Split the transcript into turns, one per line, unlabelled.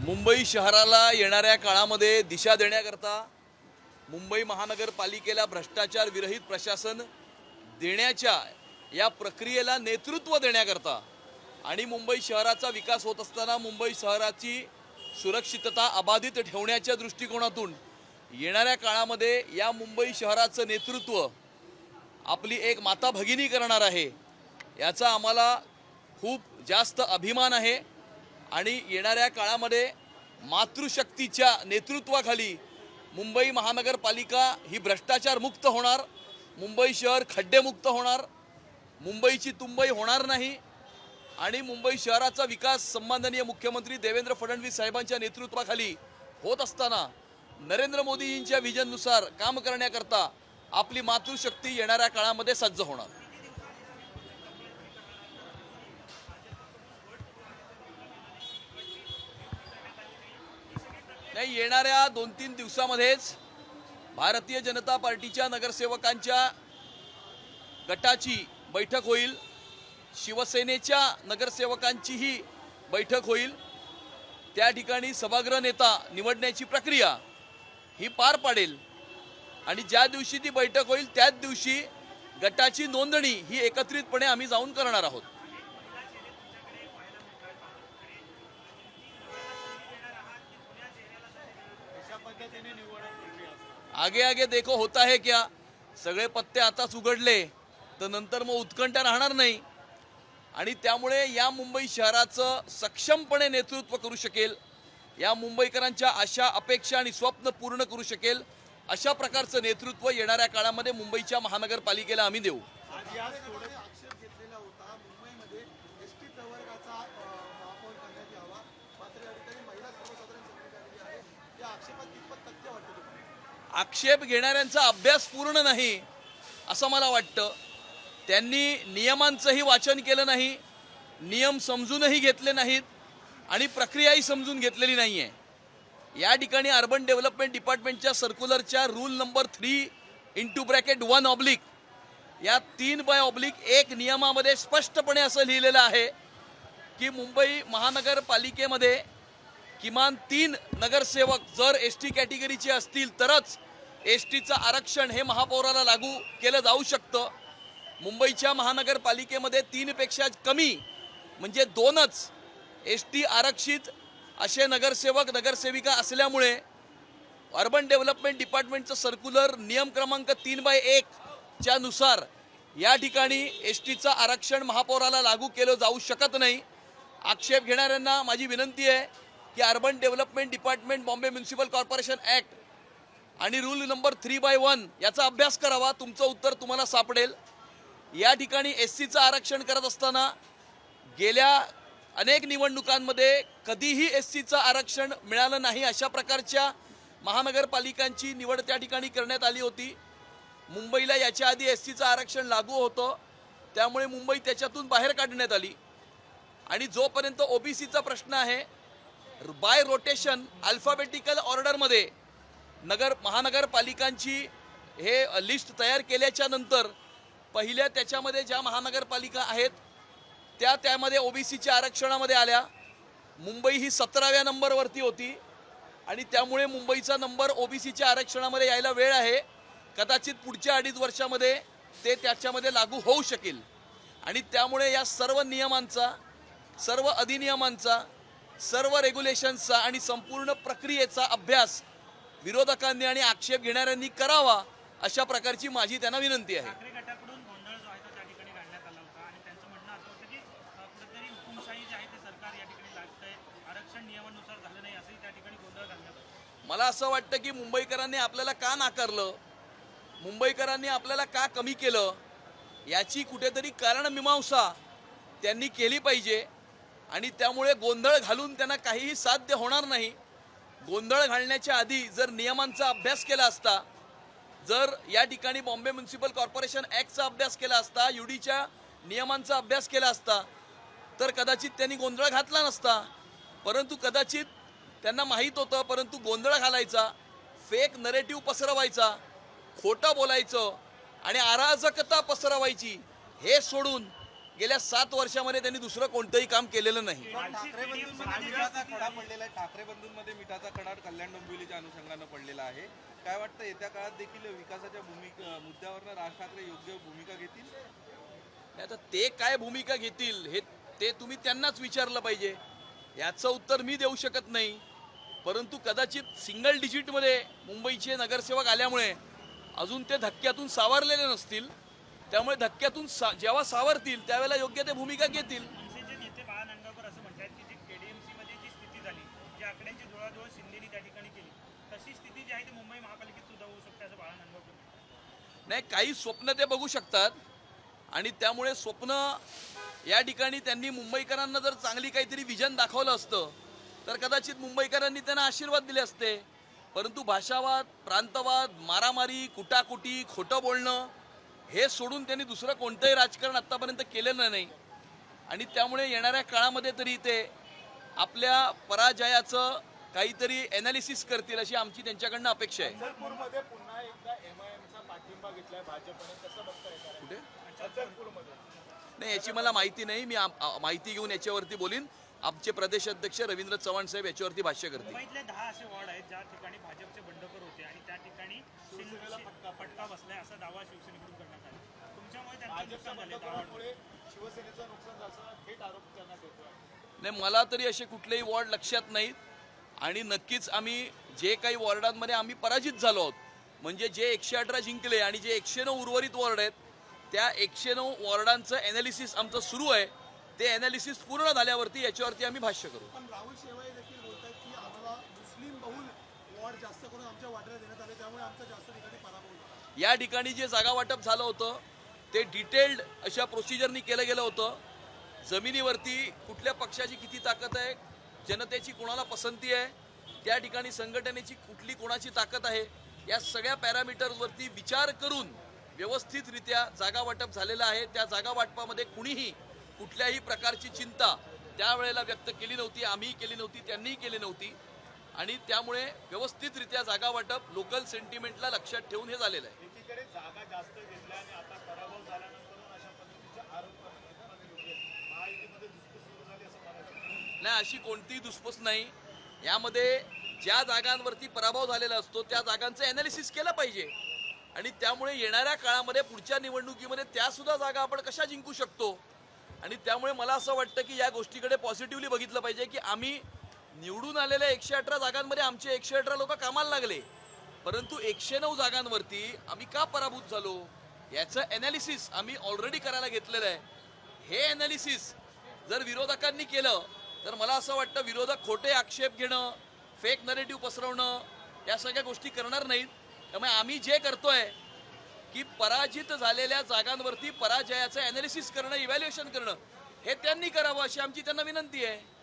मुंबई शहराला येणाऱ्या काळामध्ये दिशा देण्याकरता मुंबई महानगरपालिकेला भ्रष्टाचार विरहित प्रशासन देण्याच्या या प्रक्रियेला नेतृत्व देण्याकरता आणि मुंबई शहराचा विकास होत असताना मुंबई शहराची सुरक्षितता अबाधित ठेवण्याच्या दृष्टिकोनातून येणाऱ्या काळामध्ये या मुंबई शहराचं नेतृत्व आपली एक माता भगिनी करणार आहे याचा आम्हाला खूप जास्त अभिमान आहे. आणि येणाऱ्या काळामध्ये मातृशक्तीच्या नेतृत्वाखाली मुंबई महानगरपालिका ही भ्रष्टाचार मुक्त होणार मुंबई शहर खड्डेमुक्त होणार मुंबईची तुंबई होणार नाही आणि मुंबई शहराचा विकास सन्माननीय मुख्यमंत्री देवेंद्र फडणवीस साहेबांच्या नेतृत्वाखाली होत असताना नरेंद्र मोदींच्या विजननुसार काम करण्याकरता आपली मातृशक्ती येणाऱ्या काळामध्ये सज्ज होणार. नाही येणाऱ्या दोन तीन दिवसामध्येच भारतीय जनता पार्टीच्या नगरसेवकांच्या गटाची बैठक होईल. शिवसेनेच्या नगरसेवकांचीही बैठक होईल. त्या ठिकाणी सभागृह नेता निवडण्याची प्रक्रिया ही पार पाडेल. आणि ज्या दिवशी ती बैठक होईल त्याच दिवशी गटाची नोंदणी ही एकत्रितपणे आम्ही जाऊन करणार आहोत. आगे आगे देखो होता है क्या? सगळे पत्ते आताच उघडले तर नंतर मग उत्कंठ राहणार नाही. आणि त्यामुळे या मुंबई शहराचं सक्षमपणे नेतृत्व करू शकेल या मुंबईकरांच्या आशा अपेक्षा आणि स्वप्न पूर्ण करू शकेल अशा प्रकारचं नेतृत्व येणाऱ्या काळामध्ये मुंबईच्या महानगरपालिकेला आम्ही देऊ.
आक्षेपात कितपत तथ्य वाटतं तुम्हाला
आक्षेप घेणाऱ्यांचा अभ्यास पूर्ण नाही असं मला वाटतं. त्यांनी नियमांचंही वाचन केलं नाही नियम समजूनही घेतले नाहीत आणि प्रक्रियाही समजून घेतलेली नाही आहे या ठिकाणी अर्बन डेव्हलपमेंट डिपार्टमेंटच्या सर्क्युलरच्या rule number three into bracket one oblique या तीन बाय ऑब्लिक एक नियमामध्ये स्पष्टपणे असं लिहिलेलं आहे की मुंबई महानगरपालिकेमध्ये किमान तीन नगरसेवक जर एस टी कॅटेगरीचे असतील तरच एस टीचं आरक्षण हे महापौराला लागू केलं जाऊ शकतं. मुंबईच्या महानगरपालिकेमध्ये तीनपेक्षा कमी म्हणजे दोनच एस टी आरक्षित असे नगरसेवक नगरसेविका असल्यामुळे अर्बन डेव्हलपमेंट डिपार्टमेंटचं सर्क्युलर नियम क्रमांक तीन बाय एकच्या नुसार या ठिकाणी एस टीचं आरक्षण महापौराला लागू केलं जाऊ शकत नाही. आक्षेप घेणाऱ्यांना माझी विनंती आहे की urban development department Bombay municipal corporation act आणि rule number three by one याचा अभ्यास करावा. तुमचं उत्तर तुम्हाला सापडेल. या ठिकाणी एस सीचं आरक्षण करत असताना गेल्या अनेक निवडणुकांमध्ये कधीही एस सीचं आरक्षण मिळालं नाही अशा प्रकारच्या महानगरपालिकांची निवड त्या ठिकाणी करण्यात आली होती. मुंबईला याच्या आधी एस सीचं आरक्षण लागू होतं. त्यामुळे मुंबई त्याच्यातून बाहेर काढण्यात आली. आणि जोपर्यंत ओबीसीचा प्रश्न आहे बाय रोटेशन अल्फाबेटिकल ऑर्डरमध्ये नगर महानगरपालिकांची हे लिस्ट तयार केल्याच्यानंतर पहिल्या त्याच्यामध्ये ज्या महानगरपालिका आहेत त्या त्यामध्ये ओबीसीच्या आरक्षणामध्ये आल्या. मुंबई ही सतराव्या नंबरवरती होती आणि त्यामुळे मुंबईचा नंबर ओबीसीच्या आरक्षणामध्ये यायला वेळ आहे. कदाचित पुढच्या अडीच वर्षामध्ये ते त्याच्यामध्ये लागू होऊ शकेल. आणि त्यामुळे या सर्व नियमांचा सर्व अधिनियमांचा सर्व रेग्युलेशन्सचा आणि संपूर्ण प्रक्रियेचा अभ्यास विरोधकांनी आणि आक्षेप घेणाऱ्यांनी करावा अशा प्रकारची माझी त्यांना विनंती आहे. मला असं वाटतं की मुंबईकरांनी आपल्याला का नाकारलं मुंबईकरांनी आपल्याला का कमी केलं याची कुठेतरी कारणमीमांसा त्यांनी केली पाहिजे आणि त्यामुळे गोंधळ घालून त्यांना काहीही साध्य होणार नाही. गोंधळ घालण्याच्या आधी जर नियमांचा अभ्यास केला असता जर या ठिकाणी बॉम्बे म्युन्सिपल कॉर्पोरेशन ॲक्टचा अभ्यास केला असता युडीच्या नियमांचा अभ्यास केला असता तर कदाचित त्यांनी गोंधळ घातला नसता. परंतु कदाचित त्यांना माहीत होतं परंतु गोंधळ घालायचा फेक नरेटिव्ह पसरवायचा खोटं बोलायचं आणि अराजकता पसरवायची हे सोडून गेल्या सात वर्षामध्ये त्यांनी दुसरं कोणतंही काम केलेलं नाही.
ठाकरे बंधूंमध्ये मिठाचा खडा पडलेला आहे. ठाकरे बंधूंमध्ये मिठाचा खडा कल्याण डोंबिवलीच्या अनुषंगानं पडलेला आहे. काय वाटतं येत्या काळात देखील विकासाच्या भूमिका मुद्द्यावरनं राज ठाकरे योग्य भूमिका घेतील?
नाही आता ते काय भूमिका घेतील हे ते तुम्ही त्यांनाच विचारलं पाहिजे. याचं उत्तर मी देऊ शकत नाही. परंतु कदाचित सिंगल डिजिटमध्ये मुंबईचे नगरसेवक आल्यामुळे अजून ते धक्क्यातून सावरलेले नसतील. त्यामुळे धक्क्यातून सा जेव्हा सावरतील त्यावेळेला योग्य ते भूमिका घेतील. नाही काही स्वप्न ते बघू शकतात. आणि त्यामुळे स्वप्न या ठिकाणी त्यांनी मुंबईकरांना जर चांगली काहीतरी विजन दाखवलं असतं तर कदाचित मुंबईकरांनी त्यांना आशीर्वाद दिले असते. परंतु भाषावाद प्रांतवाद मारामारी कुटाकुटी खोटं बोलणं हे सोडून त्यांनी दुसरं कोणतंही राजकारण आत्तापर्यंत केलेलं नाही. आणि त्यामुळे येणाऱ्या काळामध्ये तरी ते आपल्या पराजयाचं काहीतरी एनालिसिस करतील अशी आमची त्यांच्याकडनं अपेक्षा आहे. कुठे? नाही याची मला माहिती नाही. मी माहिती घेऊन याच्यावरती बोलीन. आमचे प्रदेश अध्यक्ष रवींद्र चव्हाण साहेब याच्यावरती भाष्य करतील.
मुंबईतले दहा असे वॉर्ड आहेत ज्या ठिकाणी भाजपचे बंडखोर होते आणि त्या ठिकाणी फटका बसलाय असा दावा शिवसेनेकडून
शिवसेनेचं नुकसान झालं थेट आरोप करण्यात
नाही मला तरी असे कुठलेही वॉर्ड लक्षात नाहीत. आणि नक्कीच आम्ही जे काही वॉर्डांमध्ये आम्ही पराजित झालो आहोत म्हणजे जे एकशे अठरा जिंकले आणि जे एकशे नऊ उर्वरित वॉर्ड आहेत त्या एकशे नऊ वॉर्डांचं ॲनालिसिस आमचं सुरू आहे. ते ॲनालिसिस पूर्ण झाल्यावरती याच्यावरती आम्ही भाष्य करू.
पण राहुल शेवाळे देखील बोलतात की आम्हाला मुस्लिम बहुल वॉर्ड जास्त करून आमच्या वाट्याला देण्यात आले त्यामुळे आमचा जास्त ठिकाणी पराभव
या ठिकाणी जे जागा वाटप झालं होतं ते डिटेल्ड अशा प्रोसिजरनी केलं गेलं होतं. जमिनीवरती कुठल्या पक्षाची किती ताकद आहे जनतेची कोणाला पसंती आहे त्या ठिकाणी संघटनेची कुठली कोणाची ताकद आहे या सगळ्या पॅरामीटर्सवरती विचार करून व्यवस्थितरित्या जागा वाटप झालेलं आहे. त्या जागा वाटपामध्ये कुणीही कुठल्याही प्रकारची चिंता त्यावेळेला व्यक्त केली नव्हती आम्ही केली नव्हती त्यांनीही केली नव्हती. आणि त्यामुळे व्यवस्थितरित्या जागा वाटप लोकल सेंटिमेंटला लक्षात ठेवून हे झालेलं आहे
एकीकडे जागा जास्त घेतल्या आणि आता पराभव झाल्यानंतर अशा पद्धतीचे आरोप करणे महायुतीमध्ये दुसरी सुरू झाली असं म्हणायचं
नाही अशी कोणतीही दुसपूस नाही. यामध्ये ज्या जागांवरती पराभव झालेला असतो त्या जागांचं अनालिसिस केलं पाहिजे. आणि त्यामुळे येणाऱ्या काळामध्ये पुढच्या निवडणुकीमध्ये त्यासुद्धा जागा आपण कशा जिंकू शकतो? आणि त्यामुळे मला असं वाटतं की या गोष्टीकडे पॉझिटिव्हली बघितलं पाहिजे की आम्ही निवडून आलेल्या एकशे अठरा जागांमध्ये आमचे एकशे अठरा लोक कामाला लागले. परंतु एकशे नऊ जागांवरती आम्ही का पराभूत झालो? याचं अनालिसिस आम्ही ऑलरेडी करायला घेतलेलं आहे. हे अनालिसिस जर विरोधकांनी केलं तर मला असं वाटतं विरोधक खोटे आक्षेप घेणं फेक नरेटिव्ह पसरवणं या सगळ्या गोष्टी करणार नाहीत. त्यामुळे आम्ही जे करतोय की पराजित झालेल्या जागांवरती पराजयाचं अनालिसिस करणं इव्हॅल्युएशन करणं हे त्यांनी करावं अशी आमची त्यांना विनंती आहे.